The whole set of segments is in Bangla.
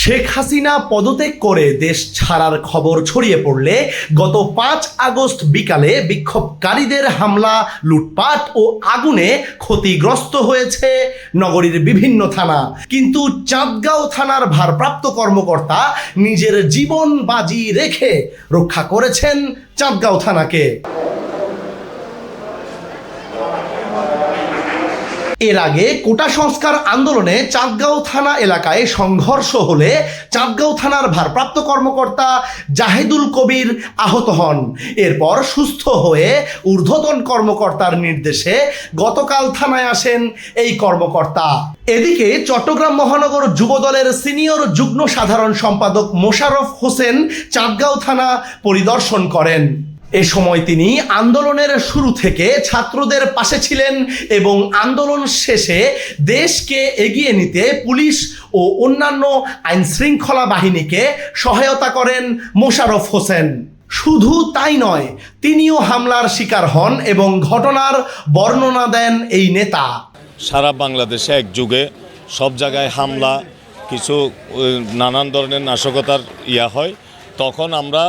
শেখ হাসিনা পদত্যাগ করে দেশ ছাড়ার খবর ছড়িয়ে পড়লে গত পাঁচ আগস্ট বিকালে বিক্ষোভকারীদের হামলা, লুটপাট ও আগুনে ক্ষতিগ্রস্ত হয়েছে নগরীর বিভিন্ন থানা। কিন্তু চাঁদগাঁও থানার ভারপ্রাপ্ত কর্মকর্তা নিজের জীবন বাজি রেখে রক্ষা করেছেন চাঁদগাঁও থানাকে। এর আগে কোটা সংস্কার আন্দোলনে চাঁদগাঁও থানা এলাকায় সংঘর্ষ হলে চাঁদগাঁও থানার ভারপ্রাপ্ত কর্মকর্তা জাহেদুল কবির আহত হন। এরপর সুস্থ হয়ে ঊর্ধ্বতন কর্মকর্তার নির্দেশে গতকাল থানায় আসেন এই কর্মকর্তা। এদিকে চট্টগ্রাম মহানগর যুবদলের সিনিয়র যুগ্ম সাধারণ সম্পাদক মোশাররফ হোসেন চাঁদগাঁও থানা পরিদর্শন করেন। এ সময় তিনি আন্দোলনের শুরু থেকে ছাত্রদের পাশে ছিলেন এবং আন্দোলন শেষে দেশকে এগিয়ে নিতে পুলিশ ও অন্যান্য আইন শৃঙ্খলা বাহিনীকে সহায়তা করেন মোশাররফ হোসেন। শুধু তাই নয়, তিনিও হামলার শিকার হন এবং ঘটনার বর্ণনা দেন এই নেতা। সারা বাংলাদেশে এক যুগে সব জায়গায় হামলা, কিছু নানান ধরনের নাশকতার ইয়া হয়। তখন আমরা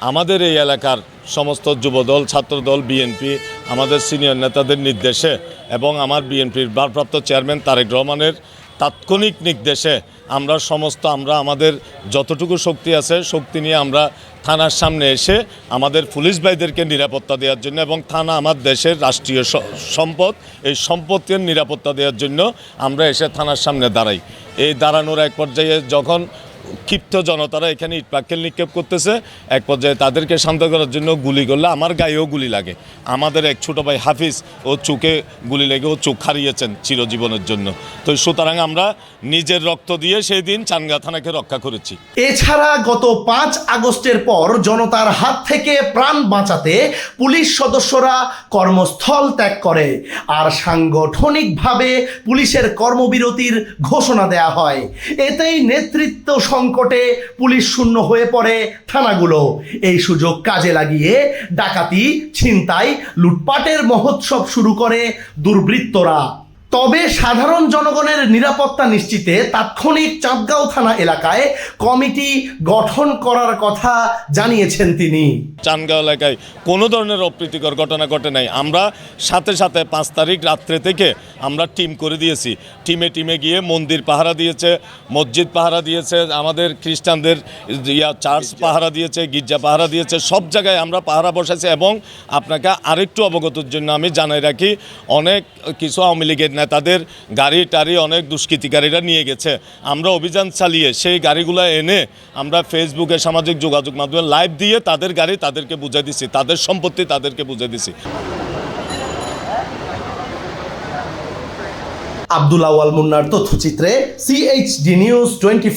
আমাদের এই এলাকার সমস্ত যুবদল, ছাত্রদল বিএনপি আমাদের সিনিয়র নেতাদের নির্দেশে এবং আমার বিএনপির ভারপ্রাপ্ত চেয়ারম্যান তারেক রহমানের তাৎক্ষণিক নির্দেশে আমরা সমস্ত, আমরা আমাদের যতটুকু শক্তি আছে, শক্তি নিয়ে আমরা থানার সামনে এসে আমাদের পুলিশ ভাইদেরকে নিরাপত্তা দেওয়ার জন্য এবং থানা আমার দেশের রাষ্ট্রীয় সম্পদ, এই সম্পদের নিরাপত্তা দেওয়ার জন্য আমরা এসে থানার সামনে দাঁড়াই। এই দাঁড়ানোর এক পর্যায়ে যখন ক্ষিপ্ত জনতারা এখানে ইটপাক্কেল নিক্ষেপ করতেছে। এক পর্যায়ে তাদেরকে শান্ত করার জন্য গুলি করলে আমার গায়েও গুলি লাগে। আমাদের এক ছোটো ভাই হাফিজ ও চোখে গুলি লেগে ও চোখ হারিয়েছেন চিরজীবনের জন্য। তো সুতরাং আমরা নিজের রক্ত দিয়ে সেই দিন চানগা থানাকে রক্ষা করেছি। এছাড়া গত পাঁচ আগস্টের পর জনতার হাত থেকে প্রাণ বাঁচাতে পুলিশ সদস্যরা কর্মস্থল ত্যাগ করে। আর সাংগঠনিকভাবে পুলিশের কর্মবিরতির ঘোষণা দেয়া হয়। এতেই নেতৃত্ব সংকটে পুলিশ শূন্য হয়ে পড়ে থানাগুলো। এই সুযোগ কাজে লাগিয়ে ডাকাতি, ছিনতাই, লুটপাটের মহোৎসব শুরু করে দুর্বৃত্তরা। তবে সাধারণ জনগণের নিরাপত্তা নিশ্চিতে তাৎক্ষণিক চাঁদগাঁও থানা এলাকায় কমিটি গঠন করার কথা জানিয়েছেন তিনি। চানগাঁও এলাকায় কোনো ধরনের অপ্রীতিকর ঘটনা ঘটে নাই। আমরা সাথে সাথে পাঁচ তারিখ রাত্রে থেকে আমরা টিম করে দিয়েছি। টিমে টিমে গিয়ে মন্দির পাহারা দিয়েছে মসজিদ পাহারা দিয়েছে আমাদের খ্রিস্টানদের ইয়া চার্চ পাহারা দিয়েছে গির্জা পাহারা দিয়েছে সব জায়গায় আমরা পাহারা বসেছি এবং আপনাকে আরেকটু অবগতর জন্য আমি জানাই রাখি অনেক কিছু আওয়ামী লীগের নেতাদের গাড়ি টাড়ি অনেক দুষ্কৃতিকারীরা নিয়ে গেছে। আমরা অভিযান চালিয়ে সেই গাড়িগুলো এনে আমরা ফেসবুকে সামাজিক যোগাযোগ মাধ্যমে লাইভ দিয়ে তাদের গাড়ি তাদেরকে বুঝে দিছি। তাদের সম্পত্তি তাদেরকে বুঝে দিছি। আব্দুল আওয়াল মুন্নার তথ্যচিত্রে সিএইচডি নিউজ টোয়েন্টি